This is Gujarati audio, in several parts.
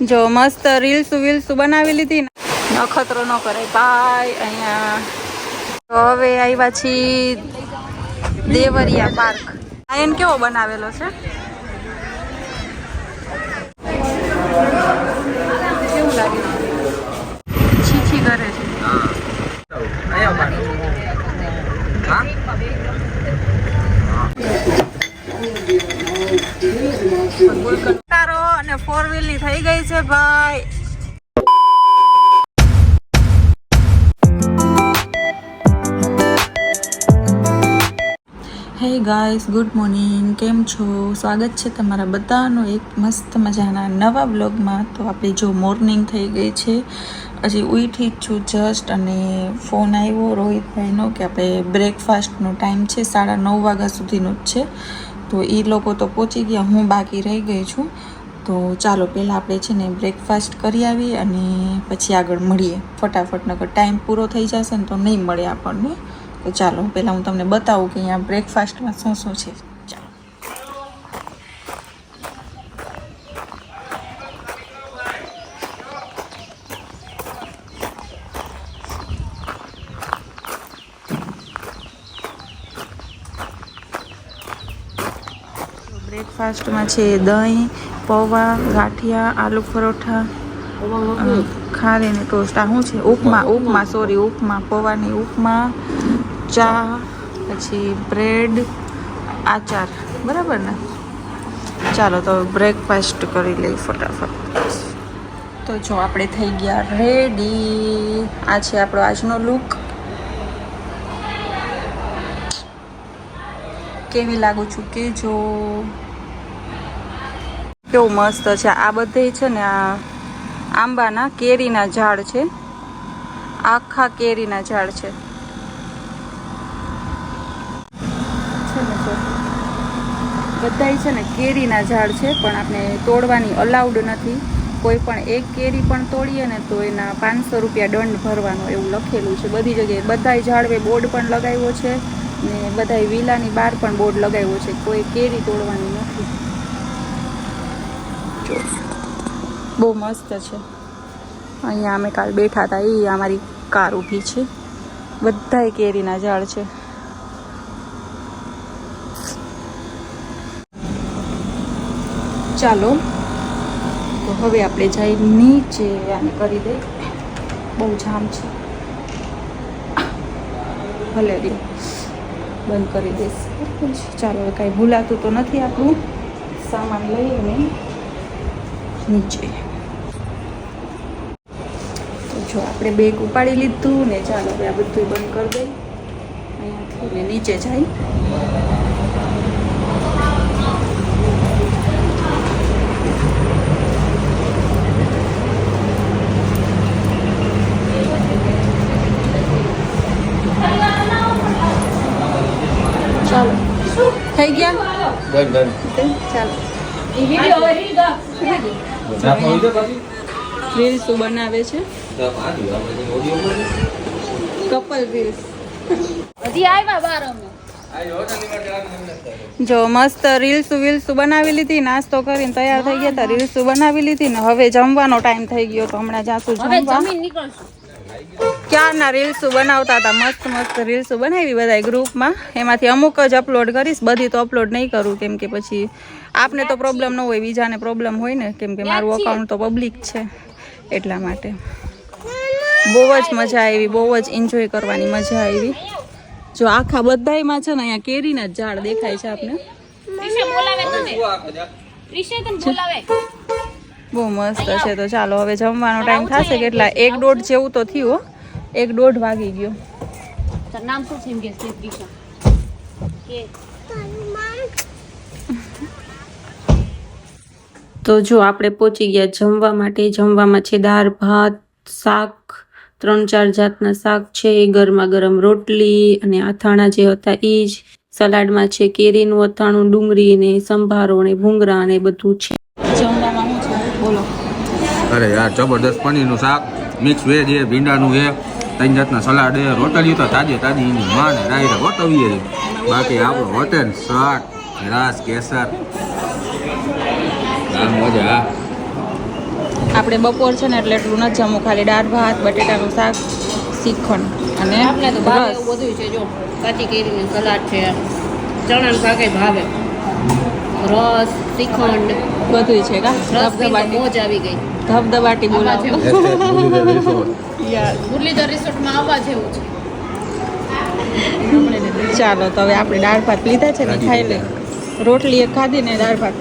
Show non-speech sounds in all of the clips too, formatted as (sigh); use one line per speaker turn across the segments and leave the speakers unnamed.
જો મસ્ત રીલ્સ વિલ્સું બનાવી લીધી ને. નખતરો ન કરે. ભાઈ અહીંયા. હવે આવ્યા છીએ દેવરિયા પાર્ક. આયન કેવો બનાવેલો છે કેવું લાગે છીછી કરે છે તારો અને ફોર વ્હીલની થઈ ગઈ છે, ભાઈ. હે ગાઈસ, ગુડ મોર્નિંગ. કેમ છો? સ્વાગત છે તમારા બધાનો એક મસ્ત મજાના નવા બ્લોગમાં તો આપણી જો મોર્નિંગ થઈ ગઈ છે, હજી ઉઠી જ છું જસ્ટ અને ફોન આવ્યો રોહિતભાઈનો કે આપણે બ્રેકફાસ્ટનો ટાઈમ છે, સાડા નવ વાગ્યા સુધીનો જ છે. તો એ લોકો તો પહોંચી ગયા, હું બાકી રહી ગઈ છું. તો ચાલો, પહેલાં આપણે છે ને બ્રેકફાસ્ટ કરી આવીએ અને પછી આગળ મળીએ. ફટાફટ નગર ટાઈમ પૂરો થઈ જશે ને તો નહીં મળે આપણને. તો ચાલો, પહેલાં હું તમને બતાવું કે અહીંયા બ્રેકફાસ્ટમાં શું શું છે. ચાલો. બ્રેકફાસ્ટમાં છે દહીં પૌવા ગાંઠિયા આલુ પરોઠા અ, ખારી ટોસ્ટ. આ શું છે? ઉપમા ઉપમા સોરી ઉપમા. પૌવાની ઉપમા ચા પછી બ્રેડ આચાર. બરાબર ને? ચાલો તો બ્રેકફાસ્ટ કરી લઈ ફટાફટ. તો જો આપણે થઈ ગયા રેડી આ છે આપણો આજનો લુક કેવી લાગુ છું કે જો? કેવું મસ્ત છે. આ બધે છે ને આ આંબાના કેરીના ઝાડ છે. આખા કેરીના ઝાડ છે. બધા છે ને કેરીના ઝાડ છે, પણ આપણે તોડવાની અલાઉડ નથી. કોઈ પણ એક કેરી પણ તોડીએ ને તો એના પાંચસો રૂપિયા દંડ ભરવાનો એવું લખેલું છે. બધી જગ્યાએ બધાય ઝાડવે બોર્ડ પણ લગાવ્યો છે ને બધાય વિલાની બહાર પણ બોર્ડ લગાવ્યો છે. કોઈ કેરી તોડવાની નથી. જો. બહુ મસ્ત છે. અહીંયા અમે કાલ બેઠા હતા એ અમારી કાર ઊભી છે. બધાય કેરીના ઝાડ છે. ચાલો, તો હવે આપણે જઈ નીચે આને કરી દઈ. બહુ જામ છે. ભલે રહ્યો બંધ કરી દઈશ. ચાલો કાંઈ ભૂલાતું તો નથી આપણું. સામાન લઈને નીચે. તો જો આપણે બેગ ઉપાડી લીધું ને ચાલો હવે આ બધું બંધ કરી દઈએ. અહીંયાથી ને નીચે જાય. ચાલો. થઈ ગયા?
ડન ડન
ચાલો. રીલ્સ બનાવે છે. Couple reels.
હજી આવ્યા બાર
જો મસ્ત રીલ્સ વિલ્સ બનાવી લીધી નાસ્તો કરીને તૈયાર થઈ ગયા હતા રીલ્સ બનાવી લીધી ને હવે જમવાનો ટાઈમ થઈ ગયો તો હમણાં જાશું જમવા. ક્યારના રીલ્સ બનાવતા હતા? મસ્ત મસ્ત રીલ્સ બનાવી બધા ગ્રુપમાં એમાંથી અમુક જ અપલોડ કરીશ બધી તો અપલોડ નહીં કરું કેમ કે પછી આપને તો પ્રોબ્લેમ ન હોય બીજાને પ્રોબ્લેમ હોય ને કેમ કે મારું અકાઉન્ટ તો પબ્લિક છે એટલા માટે. બહુ જ મજા આવી બહુ જ એન્જોય કરવાની મજા આવી. જો આખા બધાયમાં છે ને અહીંયા કેરીના જ ઝાડ દેખાય છે આપને. બહુ મસ્ત છે. તો ચાલો હવે જમવાનો ટાઈમ થશે કેટલા? એક દોઢ જેવું તો થયું એક દોઢ વાગી ગયો.
નામ શું છે એમ કે છે ત્રિષા કે
તો જો આપણે પહોંચી ગયા જમવા માટે જમવામાં છે દાળ ભાત શાક ત્રણ ચાર જાતના શાક છે ગરમા ગરમ રોટલી અને અથાણા જે હતા એ જ સલાડમાં છે કેરીનું અથાણું ડુંગળી ને સંભારો ને ભૂંગરા ને બધું છે.
જમવામાં શું છે? બોલો.
અરે યાર જબરદસ્ત પનીરનું શાક મિક્સ વેજ એ ભીંડાનું એ ત્રણ જાતના સલાડ એ રોટલી તો તાજે તાજી એની માં ને રાઈ ગોઠવીએ બાકી આપણો હોટેલ શાક રાસ કેસર. મજા
આપણે બપોર છે ને એટલે એટલું નથી જમવું ખાલી દાળ ભાત બટેટાનું શાક શ્રીખંડ અને
આપણે તો ભાવે એવું બધું છે જો. કાચી કેરીની સલાડ છે ચણાનું શાક ભાવે. રસ શ્રીખંડ
બધુંય છે કા? ધબધબાટી.
મોજ આવી ગઈ.
ધબધબાટી બોલાવો.
મુરલીધર
રિસોર્ટમાં આવવા જેવું છે.
ચાલો તો હવે આપણે દાળ ભાત લીધા છે ને ખાઈ લે રોટલી એ ખાધી ને દાળ ભાત.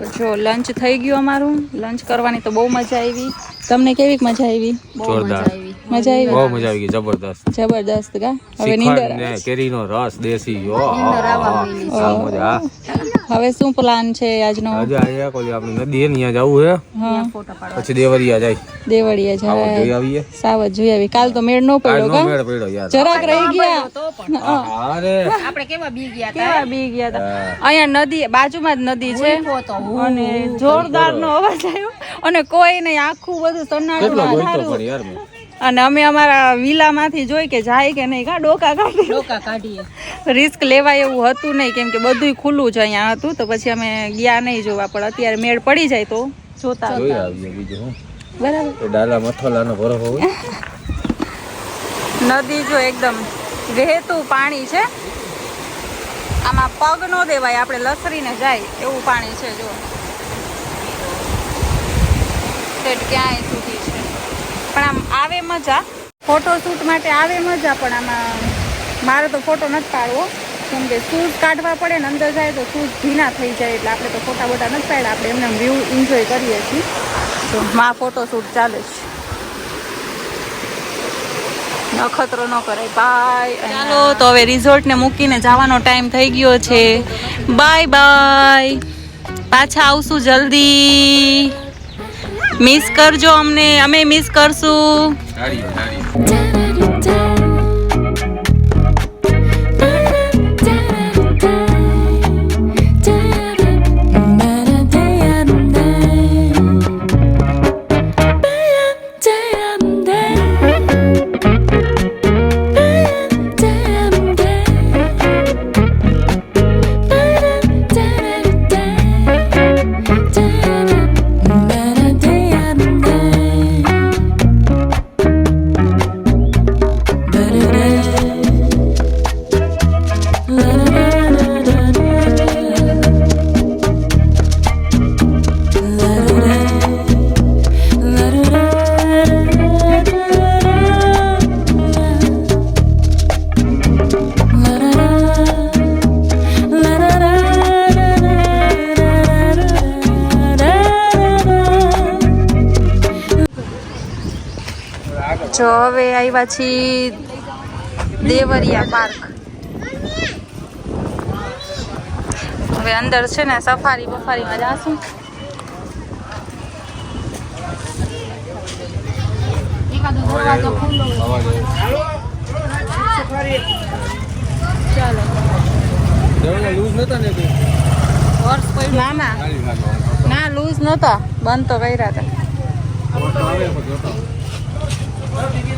તો જો લંચ થઈ ગયું અમારું. લંચ કરવાની તો બહુ મજા આવી. તમને કેવી મજા આવી?
બહુ
જોરદાર.
મજા આવી.
મજા આવી
બહુ મજા આવી ગઈ જબરદસ્ત.
જબરદસ્ત કા? હવે નીંદર
કેરીનો રસ દેશી. ઓ મજા.
હવે શું પ્લાન છે આજનો?
આજે આયા કોલી આપણે નદી નિયા જવું હે.
હા.
ફોટા પાડવા.
પછી દેવરિયા જાય.
દેવળિયા
આવો જોઈ આવીએ.
સાવત જોઈ આવી કાલ તો મેળ ન પડ્યો કા?
મેળ પડ્યો યાર.
જરાક રહી ગયા.
અરે
આપણે કેવા બી ગયા હતા
કેવા બી ગયા હતા અહીંયા નદી બાજુમાં જ નદી છે. અને જોરદાર નો અવાજ આવ્યો. અને કોઈ નહીં આખું બધું સન્નાટું
કેટલો બોલતો પણ યાર મેં.
અને અમે અમારા વિલામાંથી જોઈ કે જાય કે નહીં. કા ડોકા કાઢી
ડોકા કાઢીએ.
રિસ્ક લેવાય એવું હતું નહીં કેમ કે બધુંય ખુલ્લું જ અહીંયા હતું. તો પછી અમે ગયા નહીં જોવા પણ અત્યારે મેળ પડી જાય તો જોતા
જોઈ આવીએ બીજું
બરાબર.
ડાલા મથોલાનો ભરો હોય (laughs)
નદી જો એકદમ વહેતું પાણી છે. આમાં પગ ન દેવાય આપણે લસરીને જાય એવું પાણી છે જો. ક્યાંય સુધી છે? પણ આમ આવે મજા. ફોટોશૂટ માટે આવે મજા, પણ આમાં મારે તો ફોટો નથી પાડવો. કેમ કે શૂઝ કાઢવા પડે ને અંદર જાય તો શૂઝ ભીના થઈ જાય એટલે આપણે તો ફોટા બોટા નથી પાડ્યા. આપણે એમને વ્યૂ એન્જોય કરીએ છીએ. તો માં ફોટોશૂટ ચાલે છે નખતરો ન કરાય બાય ચાલો, તો હવે રિઝોર્ટને મૂકીને જવાનો ટાઈમ થઈ ગયો છે. બાય બાય પાછા આવશું જલ્દી. મિસ કરજો અમને. અમે મિસ કરશું. આવ્યા છીએ દેવરિયા પાર્ક. હવે અંદર છે ને સફારી બફારીમાં જાશું.
લૂઝ નતા ને
લૂઝ નહોતા બંધ તો કર્યા હતા.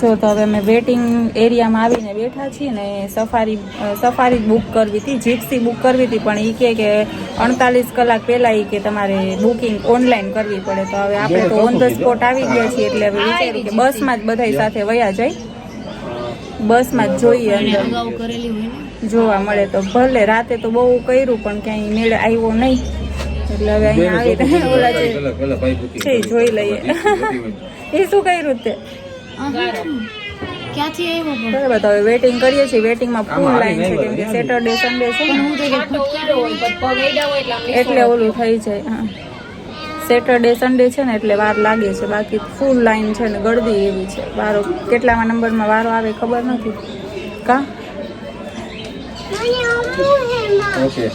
જો તો હવે અમે વેટિંગ એરિયામાં આવીને બેઠા છીએ ને સફારી સફારી બુક કરવી હતી જીપ્સી બુક કરવી હતી પણ એ કહે કે અડતાલીસ કલાક પહેલાં એ કે તમારે બુકિંગ ઓનલાઈન કરવી પડે. તો હવે આપણે તો ઓન ધ સ્પોટ આવી ગયા છીએ એટલે હવે વિચાર્યું કે બસમાં જ બધાય સાથે વયા જાય. બસમાં જ જોઈએ અંદર. જોવા મળે તો ભલે રાતે તો બહુ કર્યું પણ ક્યાંય મેળ આવ્યો નહીં. એટલે હવે અહીંયા આવી ઓલા જે જોઈ લઈએ. એ (laughs) શું કર્યું તે?
ક્યાંથી આવ્યો પણ
બરાબર તો હવે વેટિંગ કરીએ છીએ. વેટિંગમાં ફૂલ લાઈન છે કેમ કે સેટરડે સન્ડે છે. ને
હું એટલે
ઓલું થઈ જાય હા. સેટરડે સન્ડે છે ને એટલે વાર લાગે છે. બાકી ફૂલ લાઈન છે ને ગળદી એવી છે. વારો કેટલામાં નંબરમાં વારો આવે ખબર નથી. કા?
ઓકે.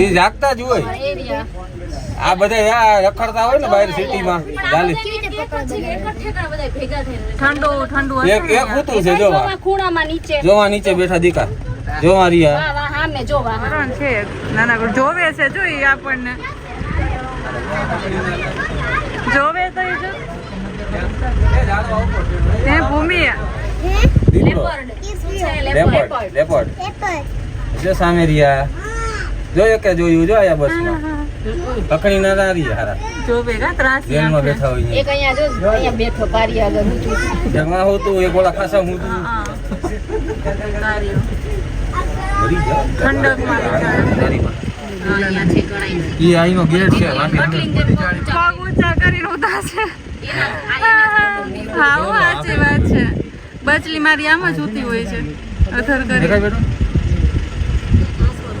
એ જાગતા જ હોય. આ બધા આ રખડતા હોય ને બહાર સિટીમાં ગાલી.
ઠંડો ઠંડો
એક એક ઉતરું છે જોવા
ખૂણામાં નીચે.
જોવા નીચે બેઠા દીકા. જોવા રહ્યા.
વાહ વાહ સામે જોવા.
હરણ છે. નાના જોવે છે જો ઈ આપણને. જોવે તો ઈ જો. એ ભૂમિ.
લેપર્ડ લેપર્ડ લેપર્ડ જો સામે રહ્યા. જોયો કે જોયું જો આયા બસમાં. પકડી ના રહ્યા હારા.
જો કા ત્રાસ
જેલમાં. બેઠા હોય
એક અહીંયા જો અહીંયા બેઠો પારી આગળ ઊંચું
જગમાં હું તું એક ઓલા ખાસા હું તું
હા. તારીઓ
મરી ગયા.
ઠંડકમાં
તારીમાં.
અહીંયા છે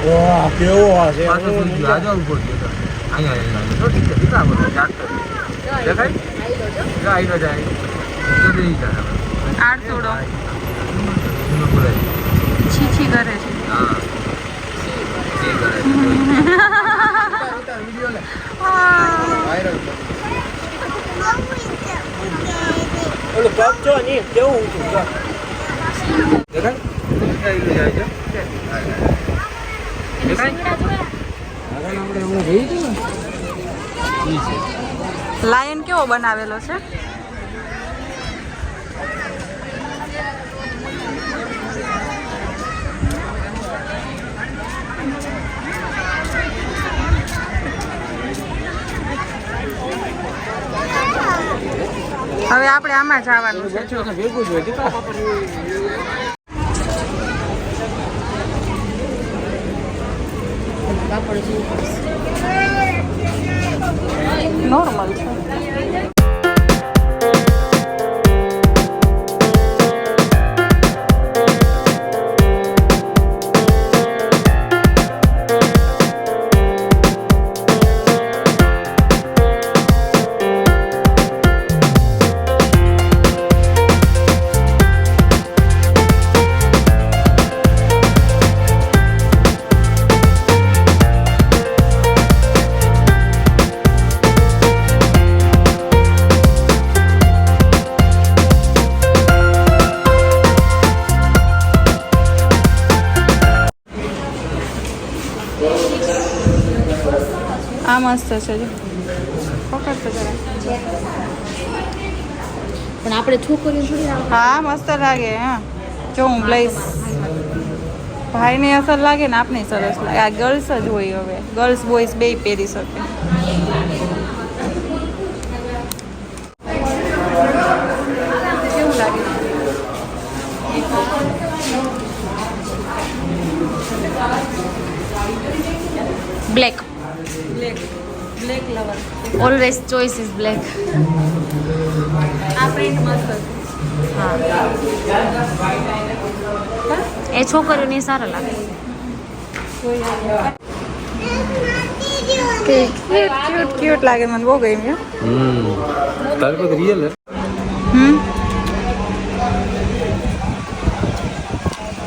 છે
એની આગળ જો
પણ બચ્ચું જો ઊંધા માથે ઊંધું.
હા ઊંધું ટાંગા આધાર કરીને ફૂલ ધરાયેલું આ ઈ બચ્ચું જ છે હો
આ ઈ બચ્ચું જ છે.
હા
મોટો નથી
હા જો
જો ઓલો ઊભો છે જો આ કુકા નથી જાય પાછો સુઈ ગયો આ જો ઊભો છે જો. અહીંયા અહીંયા જો ઠીક છે દીકરા બધો ચાટતો રહે. દેખાય જો આઈનો જાય જો બેહી જાય હવે.
આડસોડો
એનો બોલાય.
છીછી કરે છે
હા એ કરે છે. દેખાય આઈનો જાય છે દેખાય ઈ છે
લાયન કેવો બનાવેલો છે? હવે આપણે આમાં જવાનું છે. જો
ભેગું
મસ્ત છે જો. પકડ તો જરા.
પણ આપણે છોકરીઓ થોડી
હા મસ્ત લાગે હા. જો હું લઈશ. ભાઈને અસર લાગે ને આપને સરસ લાગે. આ ગર્લ્સ જ હોય હવે. ગર્લ્સ બોયઝ બે પહેરી શકે.
Black always choice is black
આ પ્રિન્ટ મસ્ત છે
એ છોકરીઓને સારા લાગે.
ક્યુટ ક્યુટ લાગે મને બહુ ગમ્યું.
હમ. તારે કોઈ રિયલ
હમ.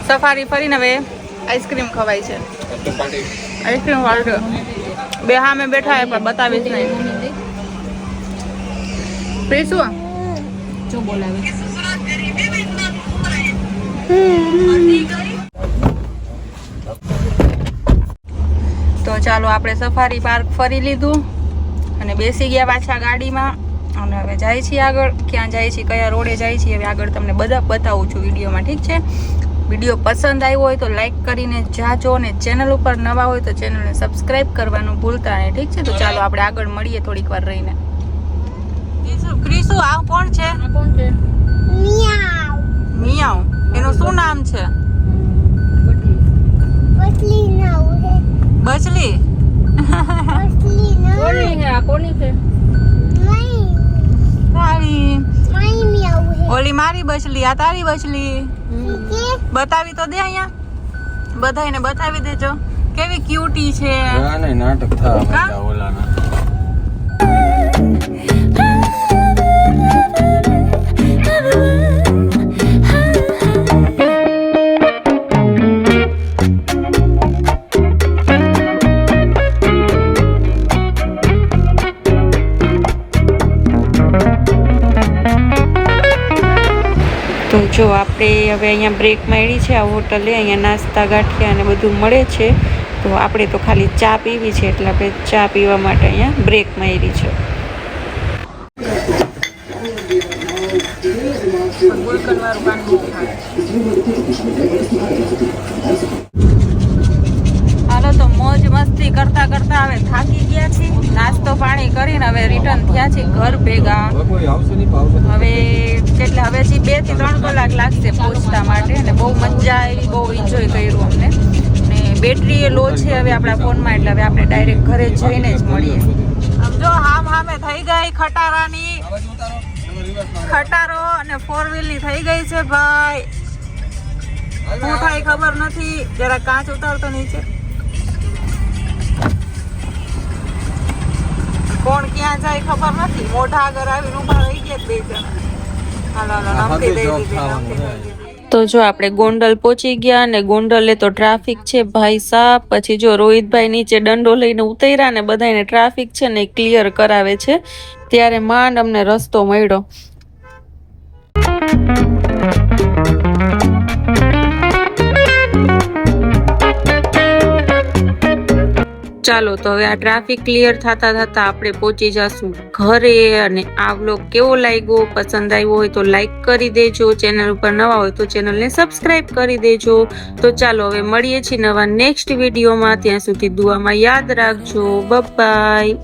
સફારી ફરીને હવે આઈસ્ક્રીમ ખવાય છે. આઈસ્ક્રીમ વાળો. બે હામે બેઠા હે પણ બતાવીશ નહીં. પીશું
જો બોલાવે.
તો ચાલો આપણે સફારી પાર્ક ફરી લીધું અને બેસી ગયા પાછા ગાડીમાં. અને હવે જાય છીએ આગળ. ક્યાં જાય છીએ કયા રોડે જાય છીએ હવે આગળ તમને બધા બતાવું છું વિડીયોમાં ઠીક છે? વીડિયો પસંદ આવ્યો હોય તો લાઈક કરીને જાજો અને ચેનલ ઉપર નવા હોય તો ચેનલને સબસ્ક્રાઇબ કરવાનું ભૂલતા નહીં ઠીક છે? તો ચાલો આપણે આગળ મળીએ થોડીક વાર રહીને. ક્રિસુ આ કોણ છે?
આ કોણ છે?
મિયાવ. એનું શું નામ છે? બચલી.
કોની છે? આ કોની છે?
તારી. ઓલી મારી બચલી આ તારી બચલી. બતાવી તો દે અહીંયા. બધાને બતાવી દેજો. કેવી ક્યુટી છે?
ના નાટક થા ઓલાના.
તો જો આપણે હવે અહીંયા બ્રેક મારી છે, આ હોટલે અહીંયા નાસ્તા, ગાંઠિયા અને બધું મળે છે. તો આપણે તો ખાલી ચા પીવી છે, એટલે આપણે ચા પીવા માટે અહીંયા બ્રેક મારી છે.
હાલો તો મોજ મસ્તી કરતા કરતા હવે થાકી ગયા છીએ. નાસ્તો પાણી કરીને હવે રિટર્ન થયા છીએ ઘર ભેગા.
હવે કોઈ નહીં
કેટલા હવે હજી બેથી ત્રણ કલાક લાગશે પહોંચતા માટે અને બહુ મજા આવી બહુ એન્જોય કર્યું અમને. બેટરી એ લો છે હવે આપણા ફોનમાં એટલે હવે આપણે ડાયરેક્ટ ઘરે જઈને જ મળીએ. સમજો હામ હામે થઈ ગઈ ખટારાની. ખટારો અને ફોર વ્હીલની થઈ ગઈ છે ભાઈ. હું થાય ખબર નથી. જરા કાચ ઉતારતો નીચે. કોણ ક્યાં જાય ખબર નથી. મોઢા આગળ આવીને ઊભા રહી ગયા બે જણા. હાલો હાલો નમતી નમતી દઈ દીધી.
તો જો આપણે ગોંડલ પહોંચી ગયા અને ગોંડલે તો ટ્રાફિક છે ભાઈ સાહેબ પછી જો રોહિતભાઈ નીચે દંડો લઈને ઉતર્યા ને બધાને ટ્રાફિક છે ને ક્લિયર કરાવે છે. ત્યારે માંડ અમને રસ્તો મળ્યો. ચાલો તો હવે આ ટ્રાફિક ક્લિયર થતા થતા આપણે પહોંચી જશું ઘરે અને આ વ્લોગ કેવો લાગ્યો, પસંદ આવ્યો હોય તો લાઈક કરી દેજો ચેનલ ઉપર નવા હોય તો ચેનલને સબસ્ક્રાઇબ કરી દેજો. તો ચાલો હવે મળીએ છીએ નવા નેક્સ્ટ વિડીયોમાં ત્યાં સુધી દુઆમાં યાદ રાખજો. બાય